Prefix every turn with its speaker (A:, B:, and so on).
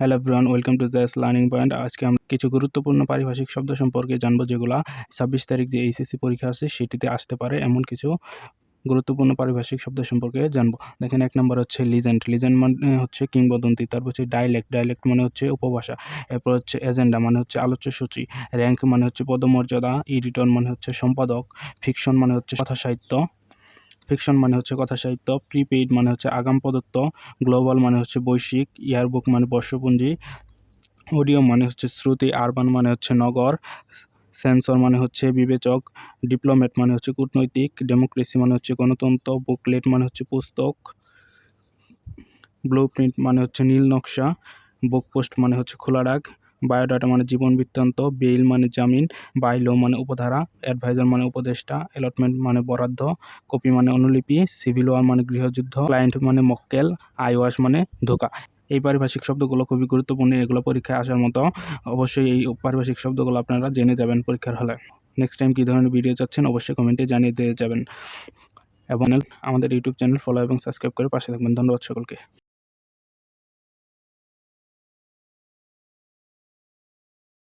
A: Hello everyone welcome to Jas learning point আজকে আমরা কিছু গুরুত্বপূর্ণ পারিভাষিক শব্দ সম্পর্কে জানব, যেগুলা ছাব্বিশ তারিখ যে এইচএসসি পরীক্ষা আছে সেটিতে আসতে পারে। এমন কিছু গুরুত্বপূর্ণ পারিভাষিক শব্দ সম্পর্কে জানব। দেখেন এক নম্বর হচ্ছে লিজেন্ড লিজেন্ড মানে হচ্ছে কিংবদন্তি, তারপর হচ্ছে ডাইলেক্ট ডাইলেক্ট মানে হচ্ছে উপভাষা। এরপর হচ্ছে এজেন্ডা মানে হচ্ছে আলোচ্য সূচি। র্যাঙ্ক মানে হচ্ছে পদমর্যাদা। এডিটর মানে হচ্ছে সম্পাদক। ফিকশন মানে হচ্ছে কথা সাহিত্য ফিকশন মানে হচ্ছে কথা সাহিত্য প্রিপেইড মানে হচ্ছে আগাম প্রদত্ত গ্লোবাল মানে হচ্ছে বৈশ্বিক ইয়ারবুক মানে বর্ষপঞ্জি অডিও মানে হচ্ছে শ্রুতি আরবান মানে হচ্ছে নগর সেন্সর মানে হচ্ছে বিবেচক ডিপ্লোমেট মানে হচ্ছে কূটনৈতিক ডেমোক্রেসি মানে হচ্ছে গণতন্ত্র বুকলেট মানে হচ্ছে পুস্তক ব্লু প্রিন্ট মানে হচ্ছে নীল নকশা বুক পোস্ট মানে হচ্ছে খোলা ডাক বায়োডাটা মানে জীবন বৃত্তান্ত বেইল মানে জামিন বাইলো মানে উপধারা অ্যাডভাইজার মানে উপদেষ্টা অ্যালটমেন্ট মানে বরাদ্দ কপি মানে অনুলিপি সিভিল ওয়ার মানে গৃহযুদ্ধ ক্লায়েন্ট মানে মক্কেল আইওয়াস মানে ধোকা। এই পারিভাষিক শব্দগুলো খুবই গুরুত্বপূর্ণ এগুলো পরীক্ষায় আসার মতো। অবশ্যই এই পারিভাষিক শব্দগুলো আপনারা জেনে যাবেন পরীক্ষার হলে। নেক্সট টাইম কী ধরনের ভিডিও চাচ্ছেন অবশ্যই কমেন্টে জানিয়ে দিয়ে যাবেন। এবং আমাদের ইউটিউব চ্যানেল ফলো এবং সাবস্ক্রাইব করে পাশে থাকবেন। ধন্যবাদ সকলকে।